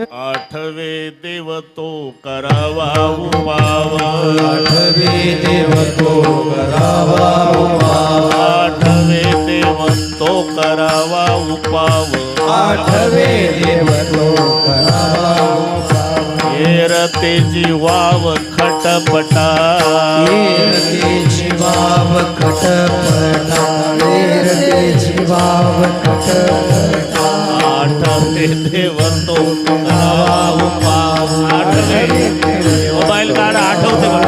आठवे देव तो करावा उपाव आठवे देव तो करावा आठवे देव तो करावा उपाव. आठवे देव तो करावा रते जीवाव खटपटा. कीर्ती जीवाव खटपटा. मोबाईल कार्ड आठवते का?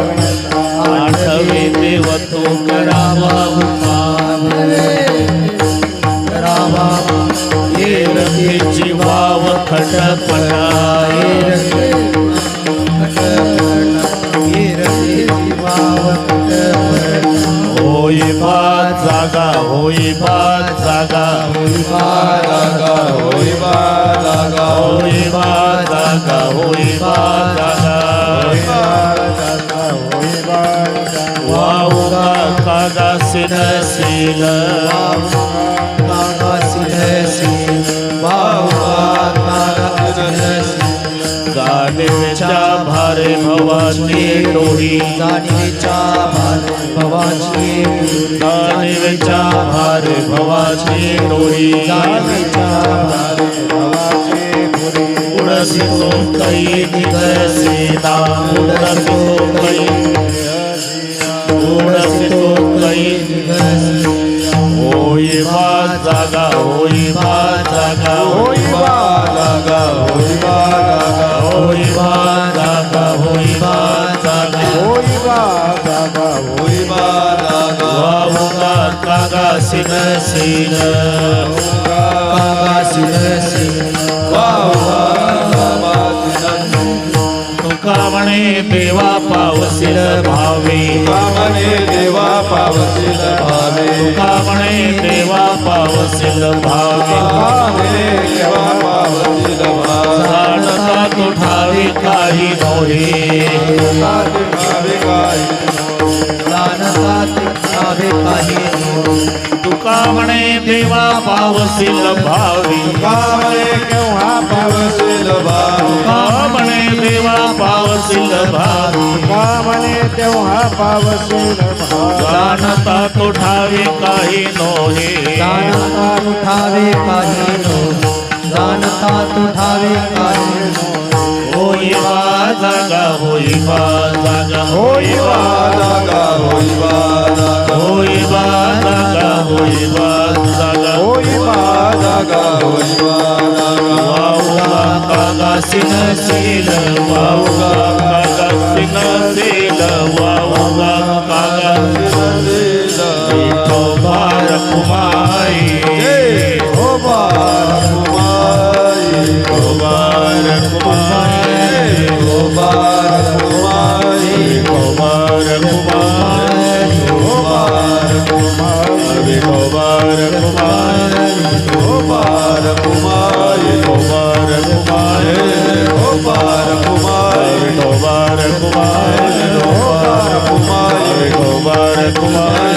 आठवे देव तो करावा करावा. हे जीवाव खटपटाय होई जागा होई बाद जागा. होई बाद जागा होई बाद जागा. होई बाद दादा होय दादा वाऊ दादा सिध सिल दादा सिध सिल वाऊ गाडीच्या भारे भवाची डोळी. गाडीच्या भार भवाची गाडीच्या भार भवाची डोळी. गाडीच्या Wow. देवा पावसील भावे. कामणे देवा पावसील भावे. कामणे देवा पावसील भावे. कामणे देवा पावसील भावे. झाडता तुठावी काही नोहे काही काही काही कामणे देवा पावसील भावी. कावणे केव्हा पावसील भावी? कामणे देवा पावसील भावी. कामणे तेव्हा पावसील जाणता तो ठावे काही नोहे. जाणता तो ठावे काही नो जाणता तो ठावे काही नोहे. होई वा जागा होई वा जागा होई वा सिंह सेल वावगा कागा सिंह सेल वावगा कागा तो भार कुमाई हो भार कुमाई हो भार कुमाई हो भार कुमाई हो भार कुमाई हो भार कुमाई हो भार कुमाई કુમાર